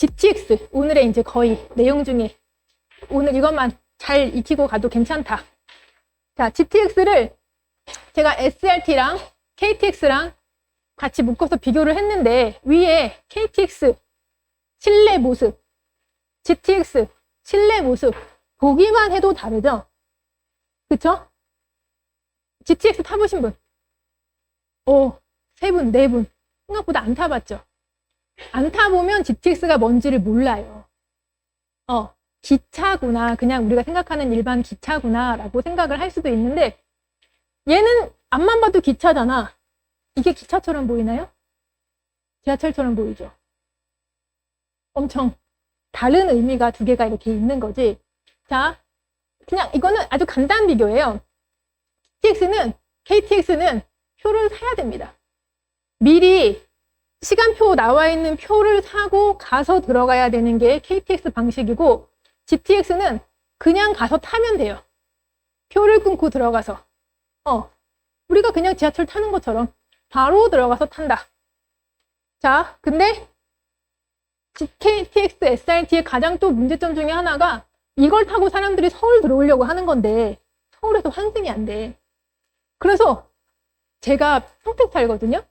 GTX 오늘의 이제 거의 내용 중에 오늘 이것만 잘 익히고 가도 괜찮다. 자, GTX를 제가 SRT랑 KTX랑 같이 묶어서 비교를 했는데 위에 KTX 실내 모습, GTX 실내 모습 보기만 해도 다르죠? 그쵸? GTX 타보신 분? 오, 세 분, 네 분. 생각보다 안 타봤죠? 안 타보면 GTX가 뭔지를 몰라요. 어, 기차구나. 그냥 우리가 생각하는 일반 기차구나. 라고 생각을 할 수도 있는데, 얘는 앞만 봐도 기차잖아. 이게 기차처럼 보이나요? 지하철처럼 보이죠? 엄청 다른 의미가 두 개가 이렇게 있는 거지. 자, 그냥 이거는 아주 간단한 비교예요. KTX는, KTX는 표를 사야 됩니다. 미리 시간표 나와 있는 표를 사고 가서 들어가야 되는 게 KTX 방식이고 GTX는 그냥 가서 타면 돼요. 표를 끊고 들어가서. 어, 우리가 그냥 지하철 타는 것처럼 바로 들어가서 탄다. 자, 근데 KTX, SRT의 가장 또 문제점 중에 하나가 이걸 타고 사람들이 서울 들어오려고 하는 건데 서울에서 환승이 안 돼. 그래서 제가 평택 살거든요.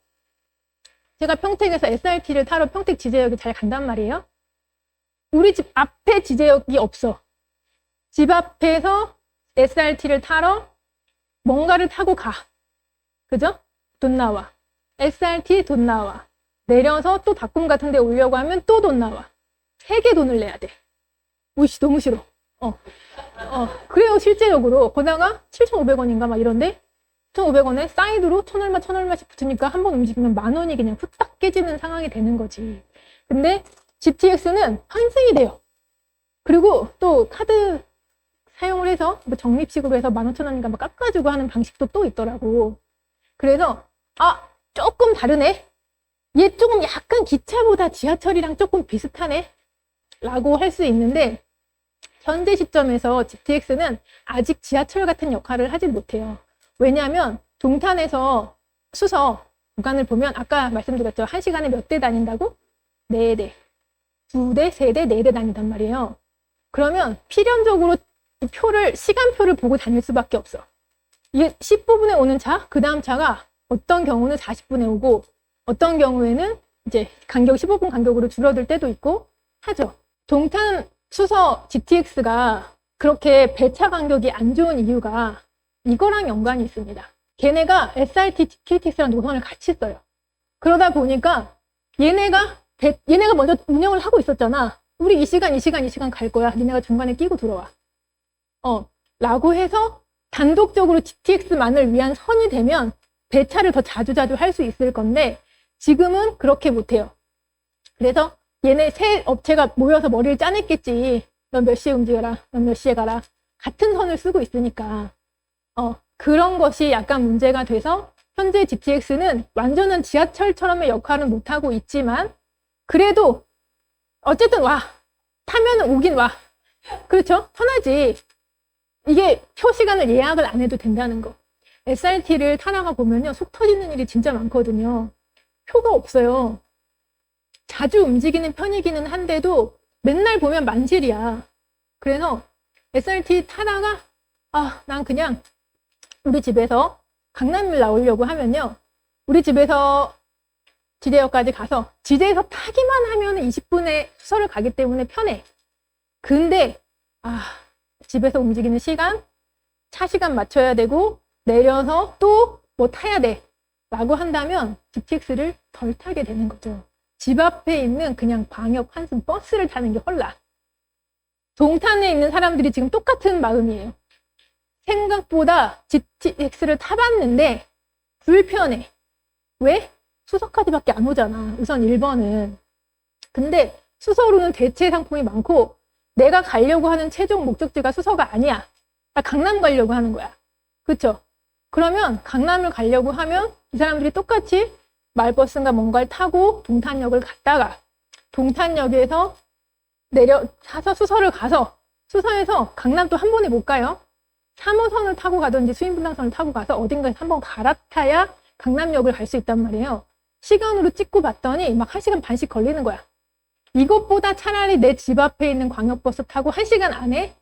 제가 평택에서 SRT를 타러 평택 지제역에 잘 간단 말이에요. 우리 집 앞에 지제역이 없어. 집 앞에서 SRT를 타러 뭔가를 타고 가. 그죠? 돈 나와. SRT 돈 나와. 내려서 또 닭꿈 같은 데 오려고 하면 또 돈 나와. 세 개 돈을 내야 돼. 우씨, 너무 싫어. 어. 어. 그래요, 실제적으로. 거다가 7,500원인가 막 이런데 1,500원에 사이드로 천 얼마 천 얼마씩 붙으니까 한 번 움직이면 만 원이 그냥 후딱 깨지는 상황이 되는 거지. 근데 GTX는 환승이 돼요. 그리고 또 카드 사용을 해서 뭐 적립식으로 해서 만 오천 원인가 막 깎아주고 하는 방식도 또 있더라고. 그래서 아 조금 다르네. 얘 조금 약간 기차보다 지하철이랑 조금 비슷하네. 라고 할 수 있는데 현재 시점에서 GTX는 아직 지하철 같은 역할을 하지 못해요. 왜냐하면 동탄에서 수서 구간을 보면 아까 말씀드렸죠. 한 시간에 몇 대 다닌다고? 네 대. 두 대, 세 대, 네 대 다닌단 말이에요. 그러면 필연적으로 이 표를, 시간표를 보고 다닐 수밖에 없어. 이게 10분에 오는 차, 그 다음 차가 어떤 경우는 40분에 오고, 어떤 경우에는 이제 간격 15분 간격으로 줄어들 때도 있고 하죠. 동탄 수서 GTX가 그렇게 배차 간격이 안 좋은 이유가 이거랑 연관이 있습니다. 걔네가 SRT, KTX랑 노선을 같이 써요. 그러다 보니까 얘네가 배- 얘네가 먼저 운영을 하고 있었잖아. 우리 이 시간, 이 시간, 이 시간 갈 거야. 니네가 중간에 끼고 들어와. 어, 라고 해서 단독적으로 GTX만을 위한 선이 되면 배차를 더 자주자주 할 수 있을 건데 지금은 그렇게 못해요. 그래서 얘네 세 업체가 모여서 머리를 짜냈겠지. 넌 몇 시에 움직여라. 넌 몇 시에 가라. 같은 선을 쓰고 있으니까. 어, 그런 것이 약간 문제가 돼서 현재 GTX는 완전한 지하철처럼의 역할은 못하고 있지만 그래도 어쨌든 와. 타면 오긴 와. 그렇죠? 편하지. 이게 표 시간을 예약을 안 해도 된다는 거. SRT를 타다가 보면요. 속 터지는 일이 진짜 많거든요. 표가 없어요. 자주 움직이는 편이기는 한데도 맨날 보면 만실이야. 그래서 SRT 타다가 아, 난 그냥 우리 집에서 강남을 나오려고 하면요. 우리 집에서 지대역까지 가서 지대에서 타기만 하면 20분에 수서를 가기 때문에 편해. 근데 아, 집에서 움직이는 시간, 차 시간 맞춰야 되고 내려서 또 뭐 타야 돼. 라고 한다면 GTX를 덜 타게 되는 거죠. 집 앞에 있는 그냥 방역 환승 버스를 타는 게 헐라. 동탄에 있는 사람들이 지금 똑같은 마음이에요. 생각보다 GTX를 타봤는데 불편해. 왜? 수서까지밖에 안 오잖아. 우선 1번은. 근데 수서로는 대체 상품이 많고 내가 가려고 하는 최종 목적지가 수서가 아니야. 나 강남 가려고 하는 거야. 그쵸? 그러면 강남을 가려고 하면 이 사람들이 똑같이 말버스인가 뭔가를 타고 동탄역을 갔다가 동탄역에서 내려 사서 수서를 가서 수서에서 강남 또 한 번에 못 가요. 3호선을 타고 가든지 수인분당선을 타고 가서 어딘가에 한번 갈아타야 강남역을 갈 수 있단 말이에요. 시간으로 찍고 봤더니 막 1시간 반씩 걸리는 거야. 이것보다 차라리 내 집 앞에 있는 광역버스 타고 1시간 안에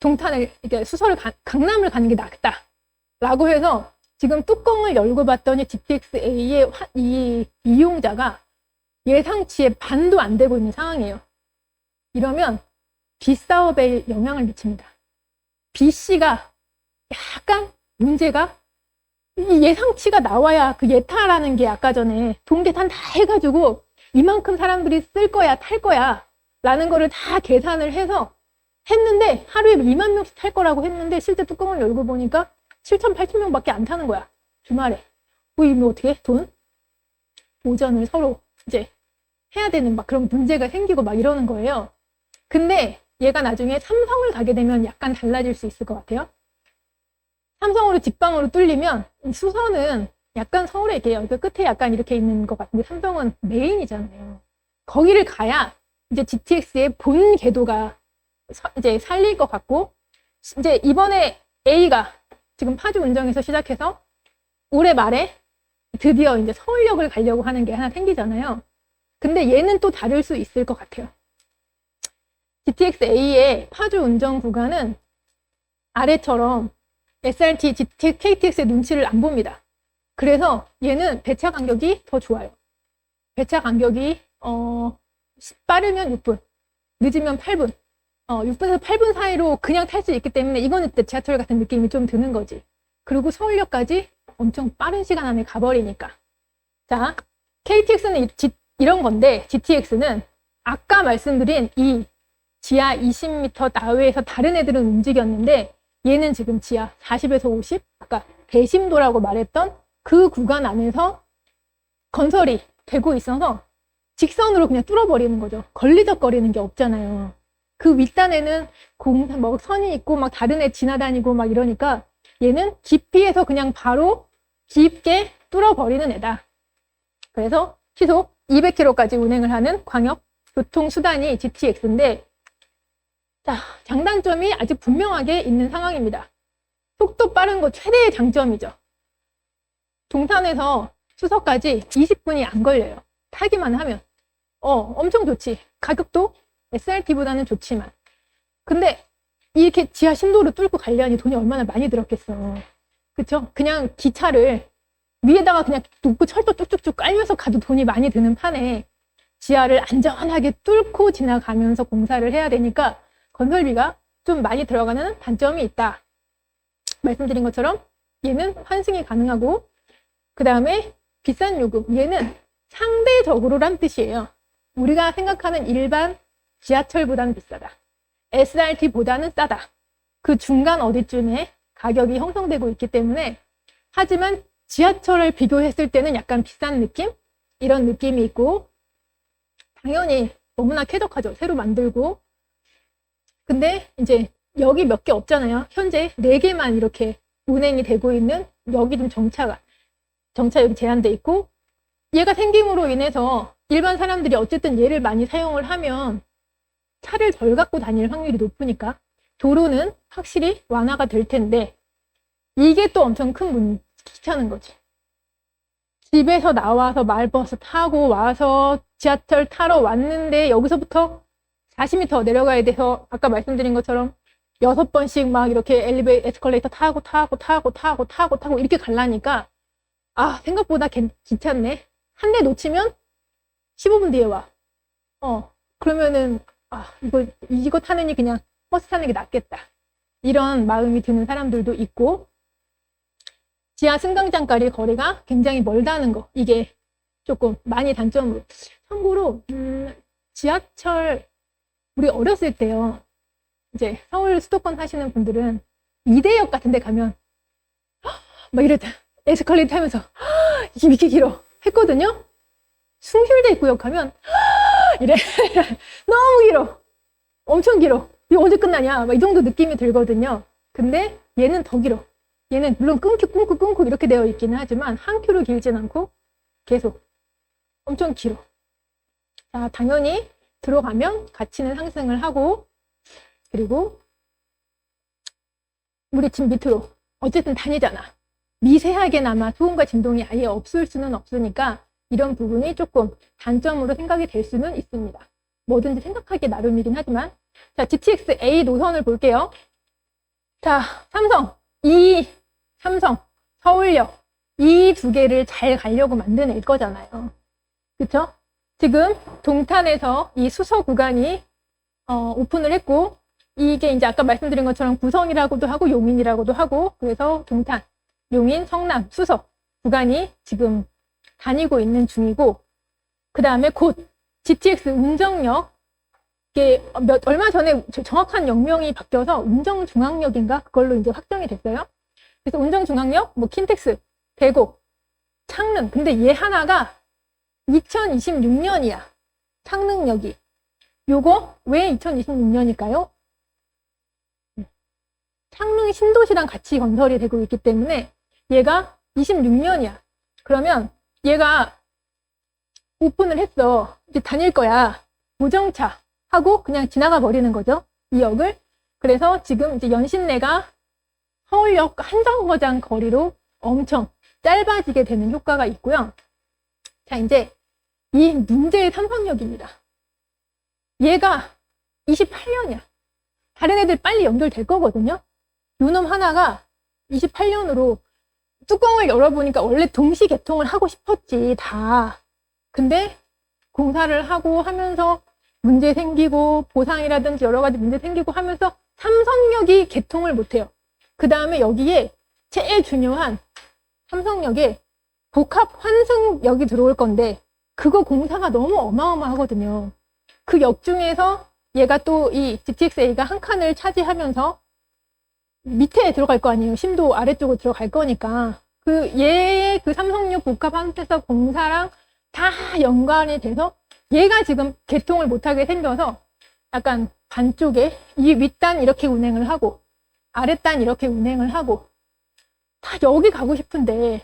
동탄을, 이게 수서를, 가- 강남을 가는 게 낫다. 라고 해서 지금 뚜껑을 열고 봤더니 GTX-A의 이 이용자가 예상치의 반도 안 되고 있는 상황이에요. 이러면 B사업에 영향을 미칩니다. B씨가 약간 문제가 이 예상치가 나와야 그 예타라는 게 아까 전에 동계산 다 해가지고 이만큼 사람들이 쓸 거야, 탈 거야 라는 거를 다 계산을 해서 했는데 하루에 2만 명씩 탈 거라고 했는데 실제 뚜껑을 열고 보니까 7천, 8천 명밖에 안 타는 거야. 주말에. 뭐 이면 어떻게 해? 돈? 보전을 서로 이제 해야 되는 막 그런 문제가 생기고 막 이러는 거예요. 근데 얘가 나중에 삼성을 가게 되면 약간 달라질 수 있을 것 같아요. 삼성으로 직방으로 뚫리면 이 수선은 약간 서울에 이렇게 그 끝에 약간 이렇게 있는 것 같은데 삼성은 메인이잖아요. 거기를 가야 이제 GTX의 본 궤도가 서- 이제 살릴 것 같고 이제 이번에 A가 지금 파주 운정에서 시작해서 올해 말에 드디어 이제 서울역을 가려고 하는 게 하나 생기잖아요. 근데 얘는 또 다를 수 있을 것 같아요. GTX-A의 파주 운정 구간은 아래처럼 SRT, GT, KTX의 눈치를 안 봅니다. 그래서 얘는 배차 간격이 더 좋아요. 배차 간격이 어, 빠르면 6분, 늦으면 8분, 어, 6분에서 8분 사이로 그냥 탈 수 있기 때문에 이거는 지하철 같은 느낌이 좀 드는 거지. 그리고 서울역까지 엄청 빠른 시간 안에 가버리니까. 자, KTX는 이, 지- 이런 건데 GTX는 아까 말씀드린 이 지하 20m 나외에서 다른 애들은 움직였는데 얘는 지금 지하 40에서 50 아까 대심도라고 말했던 그 구간 안에서 건설이 되고 있어서 직선으로 그냥 뚫어버리는 거죠. 걸리적거리는 게 없잖아요. 그 윗단에는 공, 뭐 선이 있고 막 다른 애 지나다니고 막 이러니까 얘는 깊이에서 그냥 바로 깊게 뚫어버리는 애다. 그래서 시속 200km까지 운행을 하는 광역 교통수단이 GTX인데 자, 장단점이 아주 분명하게 있는 상황입니다. 속도 빠른 거 최대의 장점이죠. 동탄에서 수서까지 20분이 안 걸려요. 타기만 하면. 어, 엄청 좋지. 가격도 SRT보다는 좋지만. 근데 이렇게 지하 신도를 뚫고 가려니 돈이 얼마나 많이 들었겠어. 그쵸? 그냥 기차를 위에다가 그냥 놓고 철도 쭉쭉쭉 깔면서 가도 돈이 많이 드는 판에 지하를 안전하게 뚫고 지나가면서 공사를 해야 되니까 건설비가 좀 많이 들어가는 단점이 있다. 말씀드린 것처럼 얘는 환승이 가능하고 그 다음에 비싼 요금 얘는 상대적으로란 뜻이에요. 우리가 생각하는 일반 지하철보다는 비싸다. SRT보다는 싸다. 그 중간 어디쯤에 가격이 형성되고 있기 때문에 하지만 지하철을 비교했을 때는 약간 비싼 느낌? 이런 느낌이 있고 당연히 너무나 쾌적하죠. 새로 만들고 근데 이제 여기 몇 개 없잖아요. 현재 네 개만 이렇게 운행이 되고 있는 여기 좀 정차가 정차 여기 제한돼 있고 얘가 생김으로 인해서 일반 사람들이 어쨌든 얘를 많이 사용을 하면 차를 덜 갖고 다닐 확률이 높으니까 도로는 확실히 완화가 될 텐데 이게 또 엄청 큰 문, 귀찮은 거지. 집에서 나와서 말버스 타고 와서 지하철 타러 왔는데 여기서부터 40m 내려가야 돼서 아까 말씀드린 것처럼 여섯 번씩 막 이렇게 엘리베 에스컬레이터 타고 타고 타고 타고 타고 타고 이렇게 갈라니까 아 생각보다 괜- 귀찮네. 한 대 놓치면 15분 뒤에 와. 어 그러면은 아 이거 이거 타느니 그냥 버스 타는 게 낫겠다. 이런 마음이 드는 사람들도 있고 지하 승강장까지 거리가 굉장히 멀다는 거 이게 조금 많이 단점으로 참고로 음, 지하철 우리 어렸을 때요 이제 서울 수도권 사시는 분들은 이대역 같은 데 가면 막 이랬다 에스컬레이터 하면서 이게 이렇게 길어 했거든요. 숭실대 입구역 가면 이래 너무 길어. 엄청 길어. 이거 언제 끝나냐? 막 이 정도 느낌이 들거든요. 근데 얘는 더 길어. 얘는 물론 끊고 끊고 끊고 이렇게 되어 있기는 하지만 한 큐로 길진 않고 계속 엄청 길어. 자, 당연히 들어가면 가치는 상승을 하고 그리고 우리 집 밑으로 어쨌든 다니잖아. 미세하게나마 소음과 진동이 아예 없을 수는 없으니까 이런 부분이 조금 단점으로 생각이 될 수는 있습니다. 뭐든지 생각하기 나름이긴 하지만 자 GTX A 노선을 볼게요. 자 삼성 이 삼성 서울역 이 두 개를 잘 가려고 만드낼 거잖아요. 그쵸? 지금 동탄에서 이 수서 구간이 어, 오픈을 했고 이게 이제 아까 말씀드린 것처럼 구성이라고도 하고 용인이라고도 하고 그래서 동탄, 용인, 성남, 수서 구간이 지금 다니고 있는 중이고 그 다음에 곧 GTX 운정역 이게 몇 얼마 전에 저- 정확한 역명이 바뀌어서 운정중앙역인가 그걸로 이제 확정이 됐어요. 그래서 운정중앙역, 뭐 킨텍스, 대고, 창릉. 근데 얘 하나가 2026년이야. 창릉역이. 요거 왜 2026년일까요? 창릉 신도시랑 같이 건설이 되고 있기 때문에 얘가 26년이야. 그러면 얘가 오픈을 했어. 이제 다닐 거야. 무정차 하고 그냥 지나가 버리는 거죠. 이 역을. 그래서 지금 이제 연신내가 서울역 한정거장 거리로 엄청 짧아지게 되는 효과가 있고요. 자, 이제 이 문제의 삼성역입니다. 얘가 28년이야. 다른 애들 빨리 연결될 거거든요. 요놈 하나가 28년으로 뚜껑을 열어보니까 원래 동시 개통을 하고 싶었지, 다. 근데 공사를 하고 하면서 문제 생기고 보상이라든지 여러 가지 문제 생기고 하면서 삼성역이 개통을 못해요. 그 다음에 여기에 제일 중요한 삼성역에 복합 환승역이 들어올 건데 그거 공사가 너무 어마어마하거든요. 그 역 중에서 얘가 또 이 GTX-A가 한 칸을 차지하면서 밑에 들어갈 거 아니에요. 심도 아래쪽으로 들어갈 거니까. 그 얘의 그 삼성역 복합 환승석 공사랑 다 연관이 돼서 얘가 지금 개통을 못하게 생겨서 약간 반쪽에 이 윗단 이렇게 운행을 하고 아랫단 이렇게 운행을 하고 다 여기 가고 싶은데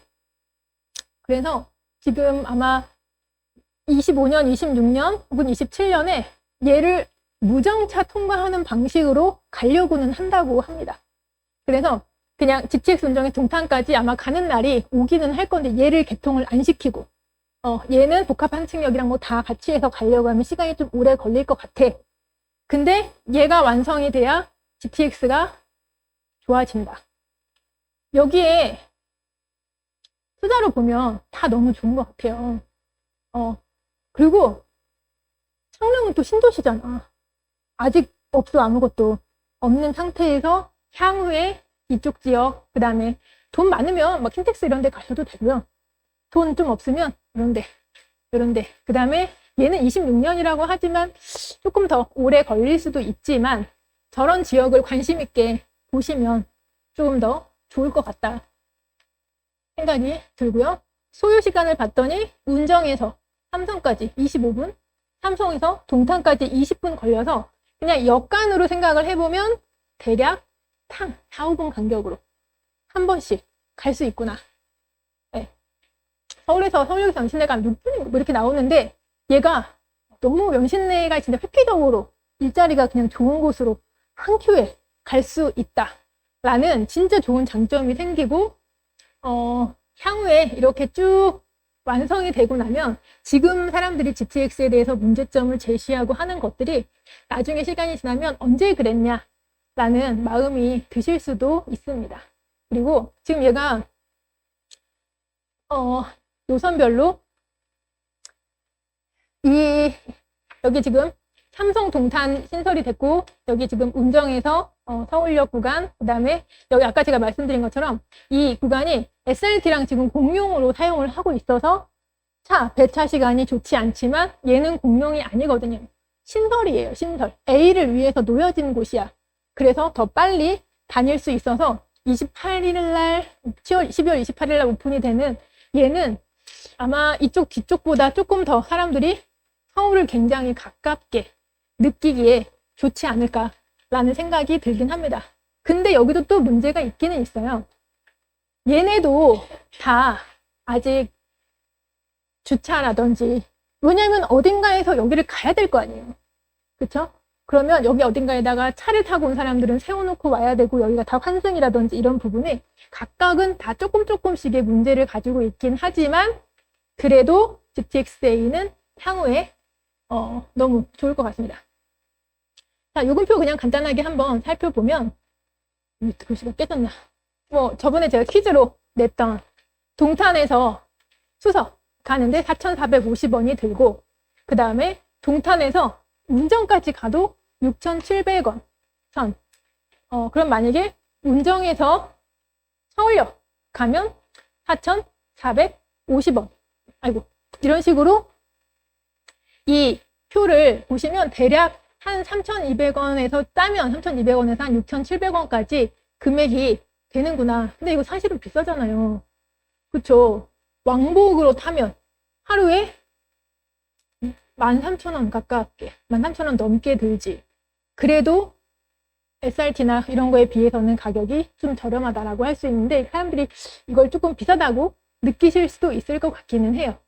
그래서 지금 아마 25년, 26년 혹은 27년에 얘를 무정차 통과하는 방식으로 가려고는 한다고 합니다. 그래서 그냥 GTX 운정의 동탄까지 아마 가는 날이 오기는 할 건데 얘를 개통을 안 시키고 어, 얘는 복합 한층역이랑 뭐 다 같이 해서 가려고 하면 시간이 좀 오래 걸릴 것 같아. 근데 얘가 완성이 돼야 GTX가 좋아진다. 여기에 숫자로 보면 다 너무 좋은 것 같아요. 어, 그리고 창릉은 또 신도시잖아. 아직 없어 아무것도 없는 상태에서 향후에 이쪽 지역, 그 다음에 돈 많으면 막 킨텍스 이런 데 가셔도 되고요. 돈 좀 없으면 이런 데, 이런 데. 그 다음에 얘는 26년이라고 하지만 조금 더 오래 걸릴 수도 있지만 저런 지역을 관심 있게 보시면 조금 더 좋을 것 같다 생각이 들고요. 소요 시간을 봤더니 운정에서 삼성까지 25분, 삼성에서 동탄까지 20분 걸려서 그냥 역간으로 생각을 해보면 대략 탕 4, 5분 간격으로 한 번씩 갈 수 있구나. 네. 서울에서 서울역에서 연신내 가면 6분이 뭐 이렇게 나오는데 얘가 너무 연신내가 진짜 획기적으로 일자리가 그냥 좋은 곳으로 한 큐에 갈 수 있다. 라는 진짜 좋은 장점이 생기고 어, 향후에 이렇게 쭉 완성이 되고 나면 지금 사람들이 GTX에 대해서 문제점을 제시하고 하는 것들이 나중에 시간이 지나면 언제 그랬냐 라는 마음이 드실 수도 있습니다. 그리고 지금 얘가 어, 노선별로 이 여기 지금 삼성 동탄 신설이 됐고 여기 지금 운정에서 어, 서울역 구간 그다음에 여기 아까 제가 말씀드린 것처럼 이 구간이 SRT랑 지금 공용으로 사용을 하고 있어서 차 배차 시간이 좋지 않지만 얘는 공용이 아니거든요. 신설이에요, 신설. A를 위해서 놓여진 곳이야. 그래서 더 빨리 다닐 수 있어서 28일 날 10월 12월 28일 날 오픈이 되는 얘는 아마 이쪽 뒤쪽보다 조금 더 사람들이 서울을 굉장히 가깝게 느끼기에 좋지 않을까라는 생각이 들긴 합니다. 근데 여기도 또 문제가 있기는 있어요. 얘네도 다 아직 주차라든지 왜냐면 어딘가에서 여기를 가야 될 거 아니에요. 그쵸? 그러면 여기 어딘가에다가 차를 타고 온 사람들은 세워놓고 와야 되고 여기가 다 환승이라든지 이런 부분에 각각은 다 조금 조금씩의 문제를 가지고 있긴 하지만 그래도 GTX-A는 향후에 어, 너무 좋을 것 같습니다. 자, 요금표 그냥 간단하게 한번 살펴보면, 음, 글씨가 깨졌나. 뭐, 저번에 제가 퀴즈로 냈던 동탄에서 수석 가는데 4,450원이 들고, 그 다음에 동탄에서 운정까지 가도 6,700원 선. 어, 그럼 만약에 운정에서 서울역 가면 4,450원. 아이고, 이런 식으로 이 표를 보시면 대략 한 3,200원에서 따면 3,200원에서 한 6,700원까지 금액이 되는구나. 근데 이거 사실은 비싸잖아요. 그쵸? 왕복으로 타면 하루에 13,000원 가깝게, 13,000원 넘게 들지. 그래도 SRT나 이런 거에 비해서는 가격이 좀 저렴하다라고 할 수 있는데 사람들이 이걸 조금 비싸다고 느끼실 수도 있을 것 같기는 해요.